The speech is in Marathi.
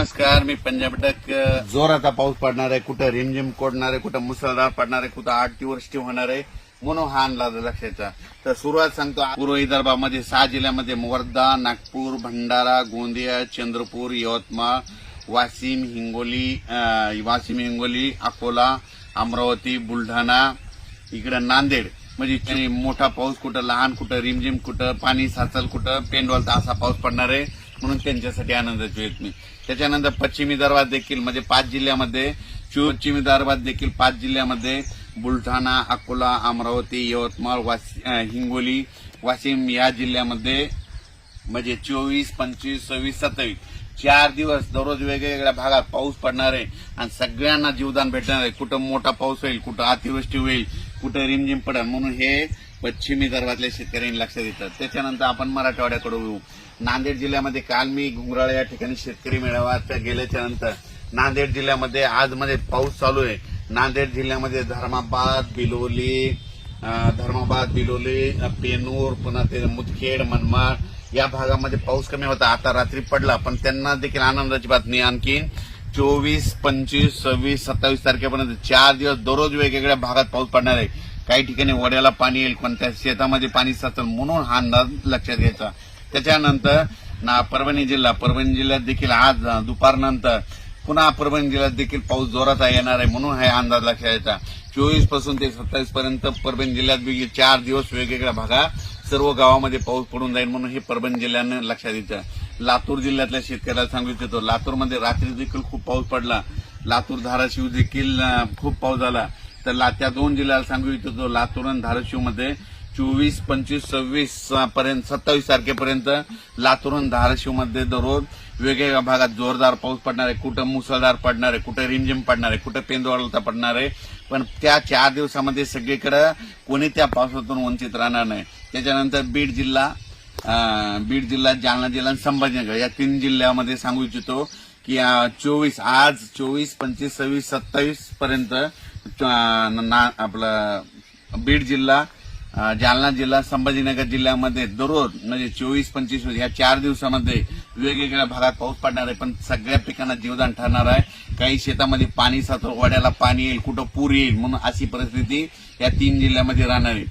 नमस्कार मी पंजाब डक जोराचा पाऊस पडणार आहे कुठं रिमझिम कोडणार आहे कुठं मुसळधार पडणार आहे कुठं आठ दिवस होणार आहे म्हणून हा अंदाज लक्षाचा. तर सुरुवात सांगतो पूर्व विदर्भामध्ये सहा जिल्ह्यामध्ये वर्धा नागपूर भंडारा गोंदिया चंद्रपूर यवतमाळ वाशिम हिंगोली वाशिम हिंगोली अकोला अमरावती बुलढाणा इकडं नांदेड. म्हणजे मोठा पाऊस कुठं लहान कुठं रिमझिम कुठं पाणी साचल कुठं पेंडवालचा असा पाऊस पडणार आहे. म्हणून त्यांच्यासाठी आनंदाची येत मी त्याच्यानंतर पश्चिमी दरबार देखील म्हणजे पाच जिल्ह्यामध्ये पश्चिमी दरबार देखील पाच जिल्ह्यामध्ये बुलढाणा अकोला अमरावती यवतमाळ वाशी हिंगोली वाशिम या जिल्ह्यामध्ये म्हणजे चोवीस पंचवीस सव्वीस सत्तावीस. चार दिवस दररोज वेगवेगळ्या भागात पाऊस पडणार आहे आणि सगळ्यांना जीवदान भेटणार आहे. कुठं मोठा पाऊस होईल कुठं अतिवृष्टी होईल कुठं रिमझिम पडेल. म्हणून हे पश्चिमी विदर्भातल्या शेतकऱ्यांनी लक्षात येतं त्याच्यानंतर आपण मराठवाड्याकडे येऊ. नांदेड जिल्ह्यामध्ये काल मी घुंगराळ या ठिकाणी शेतकरी मेळाव्यात गेल्याच्यानंतर नांदेड जिल्ह्यामध्ये आजमध्ये म्हणजे पाऊस चालू आहे. नांदेड जिल्ह्यामध्ये धर्माबाद बिलोली धर्माबाद बिलोली पेनूर पुन्हा ते मुदखेड मनमाड या भागामध्ये पाऊस कमी होता. आता रात्री पडला पण त्यांना देखील आनंदाची बातमी आणखी चोवीस पंचवीस सव्वीस सत्तावीस तारखेपर्यंत चार दिवस दररोज वेगवेगळ्या भागात पाऊस पडणार आहे. काही ठिकाणी वड्याला पाणी येईल कोणत्या शेतामध्ये पाणी साचल म्हणून हा अंदाज लक्षात घ्यायचा. त्याच्यानंतर ना परभणी जिल्हा परभणी जिल्ह्यात देखील आज दुपारनंतर पुन्हा परभणी जिल्ह्यात देखील पाऊस जोरात येणार आहे म्हणून हा अंदाज लक्षात घ्यायचा. चोवीसपासून ते सत्तावीस पर्यंत परभणी जिल्ह्यात चार दिवस वेगवेगळ्या भागात सर्व गावामध्ये पाऊस पडून जाईल म्हणून हे परभणी जिल्ह्यानं लक्षात येतं लातूर जिल्ह्यातल्या शेतकऱ्याला सांगू इच्छितो लातूरमध्ये रात्री देखील खूप पाऊस पडला. लातूर धाराशिव देखील खूप पाऊस झाला. तर ला- त्या दोन जिल्ह्याला सांगू इच्छितो लातूर आणि धाराशिवमध्ये चोवीस पंचवीस सव्वीस पर्यंत सत्तावीस तारखेपर्यंत लातूर आणि धाराशिवमध्ये दररोज वेगवेगळ्या भागात जोरदार पाऊस पडणार आहे कुठं मुसळधार पडणार आहे कुठं रिमझिम पडणार आहे कुठं पेंदवाळता पडणार. आहे पण त्या चार दिवसामध्ये सगळीकडं कोणी त्या पावसातून वंचित राहणार नाही. त्याच्यानंतर बीड जिल्हा बीड जिल्हा जालना जिल्हा आणि संभाजीनगर या तीन जिल्ह्यामध्ये सांगू इच्छितो की चोवीस आज चोवीस पंचवीस सव्वीस सत्तावीस पर्यंत ना- आपलं बीड जिल्हा जालना जिल्हा संभाजीनगर जिल्ह्यामध्ये दररोज म्हणजे चोवीस पंचवीस या चार दिवसामध्ये वेगवेगळ्या भागात पाऊस पडणार आहे पण सगळ्या पिकांना जीवदान ठरणार आहे. काही शेतामध्ये पाणी साचून वाड्याला पाणी येईल कुठं पूर येईल म्हणून अशी परिस्थिती या तीन जिल्ह्यामध्ये राहणार आहे.